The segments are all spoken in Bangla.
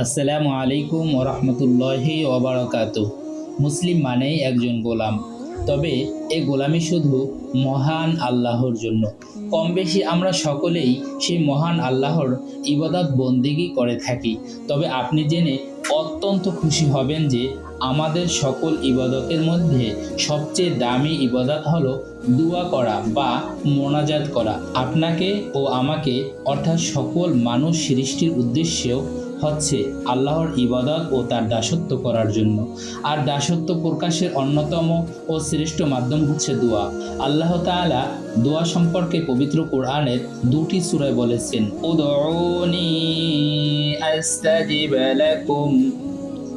আসসালামু আলাইকুম ওরহমতুল্লাহি ওবরাকাত মুসলিম মানেই একজন গোলাম। তবে এ গোলামি শুধু মহান আল্লাহর জন্য। কম বেশি আমরা সকলেই সেই মহান আল্লাহর ইবাদত বন্দিগি করে থাকি। তবে আপনি জেনে অত্যন্ত খুশি হবেন যে আমাদের সকল ইবাদতের মধ্যে সবচেয়ে দামি ইবাদত হলো দোয়া করা বা মোনাজাত করা। আপনাকে ও আমাকে অর্থাৎ সকল মানুষ সৃষ্টির উদ্দেশ্যেও হচ্ছে আল্লাহর ইবাদত ও তার দাসত্ব করার জন্য। আর দাসত্ব প্রকাশের অন্যতম ও শ্রেষ্ঠ মাধ্যম হচ্ছে দোয়া। আল্লাহ তাআলা দোয়া সম্পর্কে পবিত্র কোরআনের দুটি সূরায় বলেছেন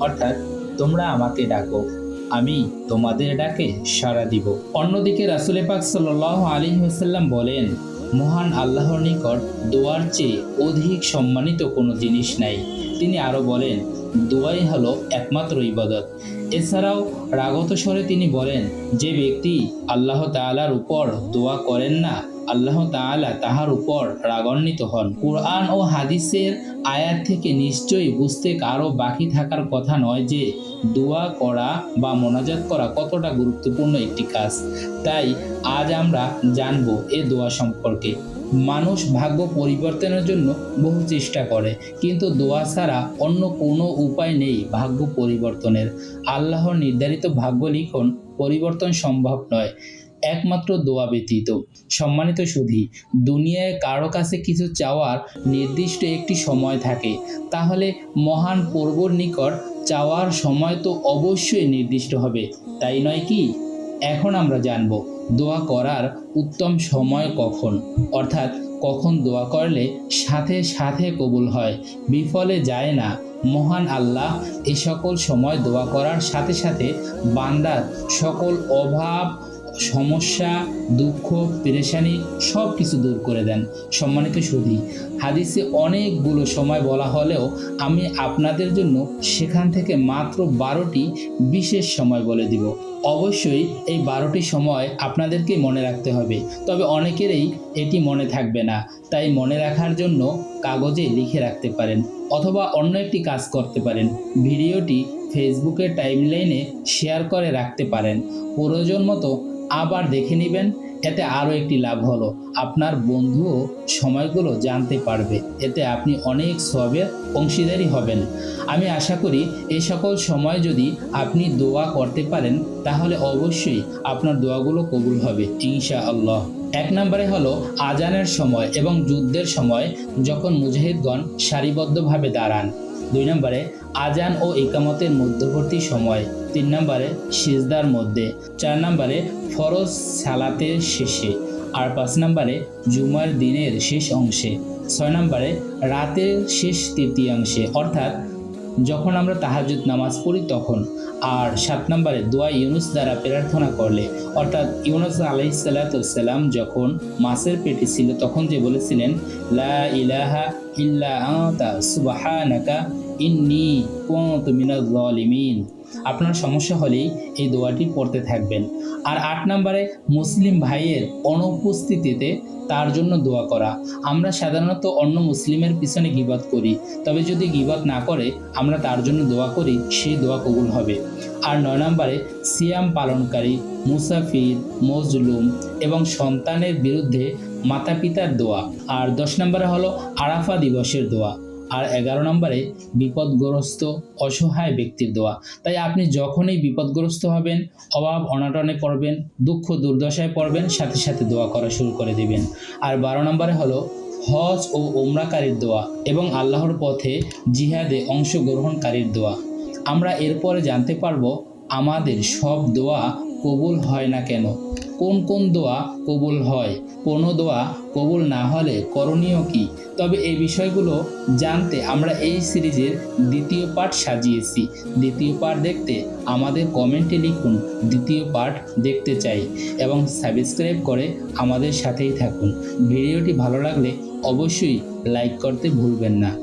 অর্থাৎ, তোমরা আমাকে ডাকো, আমি তোমাদের ডাকে সাড়া দিব। অন্যদিকে রাসুলে পাক সাল্লাহ আলী হাসাল্লাম বলেন মহান আল্লাহর নিকট দোয়ার চেয়ে অধিক সম্মানিত কোনো জিনিস নাই। তিনি আরও বলেন, দোয়াই হলো একমাত্র ইবাদত। এছাড়াও রাগত স্বরে তিনি বলেন, যে ব্যক্তি আল্লাহ তালার উপর দোয়া করেন না আল্লাহ তাআলা তাহার উপর রাগান্বিত হন। কোরআন ও হাদিসের আয়াত থেকে নিশ্চয়ই বুঝতে কারও বাকি থাকার কথা নয় যে দোয়া করা বা মোনাজাত করা কতটা গুরুত্বপূর্ণ একটি কাজ। তাই আজ আমরা জানব এ দোয়া সম্পর্কে। মানুষ ভাগ্য পরিবর্তনের জন্য বহু চেষ্টা করে, কিন্তু দোয়া ছাড়া অন্য কোনো উপায় নেই ভাগ্য পরিবর্তনের। আল্লাহর নির্ধারিত ভাগ্য লিখন পরিবর্তন সম্ভব নয়। একমাত্র দোয়া ব্যতীত। সম্মানিত সুধী, দুনিয়ায় কারও কাছে কিছু চাওয়ার নির্দিষ্ট একটি সময় থাকে। তাহলে মহান পূর্বর নিকট চাওয়ার সময় তো অবশ্যই নির্দিষ্ট হবে, তাই নয় কি? এখন আমরা জানব, দোয়া করার উত্তম সময় কখন? অর্থাৎ কখন দোয়া করলে সাথে সাথে কবুল হয়, বিফলে যায় না? মহান আল্লাহ এ সকল সময় দোয়া করার সাথে সাথে বান্দার সকল অভাব সমস্যা, দুঃখ, পেরেশানি সব কিছু দূর করে দেন সম্মানিত সুধী। হাদিসে অনেকগুলো সময় বলা হলেও আমি আপনাদের জন্য সেখান থেকে মাত্র বারোটি বিশেষ সময় বলে দিব। অবশ্যই এই বারোটি সময় আপনাদেরকে মনে রাখতে হবে। তবে অনেকেরই এটি মনে থাকবে না। তাই মনে রাখার জন্য কাগজে লিখে রাখতে পারেন অথবা অন্য একটি কাজ করতে পারেন। ভিডিওটি ফেসবুকের টাইমলাইনে শেয়ার করে রাখতে পারেন। প্রয়োজন মতো আবার দেখে নেবেন এতে আরও একটি লাভ হলো। আপনার বন্ধুও সময়গুলো জানতে পারবে। এতে আপনি অনেক সবের অংশীদারি হবেন। আমি আশা করি এই সকল সময় যদি আপনি দোয়া করতে পারেন, তাহলে অবশ্যই আপনার দোয়াগুলো কবুল হবে ইনশা আল্লাহ এক নম্বরে হলো আজানের সময় এবং যুদ্ধের সময় যখন মুজাহিদগণ সারিবদ্ধভাবে দাঁড়ান। দুই নম্বরে আজান ও ইকামতের মধ্যবর্তী সময়। তিন নম্বরে, সিজদার মধ্যে। চার নম্বরে, ফরজ সালাতের শেষে। আর পাঁচ নম্বরে, জুমার দিনের শেষ অংশে। ছয় নম্বরে, রাতের শেষ তৃতীয়াংশে। অর্থাৎ যখন আমরা তাহাজুদ নামাজ পড়ি তখন। আর সাত নম্বরে দোয়া ইউনুস দ্বারা প্রার্থনা করলে, অর্থাৎ ইউনুস আলাইসাল্লাম যখন মাছের পেটে ছিল তখন যে বলেছিলেন, লা ইলাহা ইল্লা আতা সুবাহানাকা, ইন্নি কুনতু মিনাজ আপনার সমস্যা হলেই এই দোয়াটি পড়তে থাকবেন। আর আট নম্বরে, মুসলিম ভাইয়ের অনুপস্থিতিতে তার জন্য দোয়া করা। আমরা সাধারণত অন্য মুসলিমের পিছনে গিবাদ করি, তবে যদি গিবাদ না করে, আমরা তার জন্য দোয়া করি, সেই দোয়া কবুল হবে। আর নয় নম্বরে, সিয়াম পালনকারী, মুসাফির, মজলুম এবং সন্তানের বিরুদ্ধে মাতা পিতার দোয়া। আর দশ নম্বরে হলো, আরাফা দিবসের দোয়া। আর এগারো নম্বরে বিপদগ্রস্ত, অসহায় ব্যক্তির দোয়া। তাই আপনি যখনই বিপদগ্রস্ত হবেন, অভাব অনাটনে পড়বেন, দুঃখ দুর্দশায় পড়বেন, সাথে সাথে দোয়া করা শুরু করে দিবেন। আর বারো নম্বরে হলো হজ ও ওমরাকারীর দোয়া এবং আল্লাহর পথে জিহাদে অংশগ্রহণকারীর দোয়া। আমরা এরপরে জানতে পারব, আমাদের সব দোয়া কবুল হয় না কেন? কোন কোন দোয়া কবুল হয়? কোনো দোয়া কবুল না হলে করণীয় কি? তবে এই বিষয়গুলো জানতে আমরা এই সিরিজের দ্বিতীয় পার্ট সাজিয়েছি। দ্বিতীয় পার্ট দেখতে আমাদের কমেন্টে লিখুন, দ্বিতীয় পার্ট দেখতে চাই এবং সাবস্ক্রাইব করে আমাদের সাথেই থাকুন। ভিডিওটি ভালো লাগলে অবশ্যই লাইক করতে ভুলবেন না।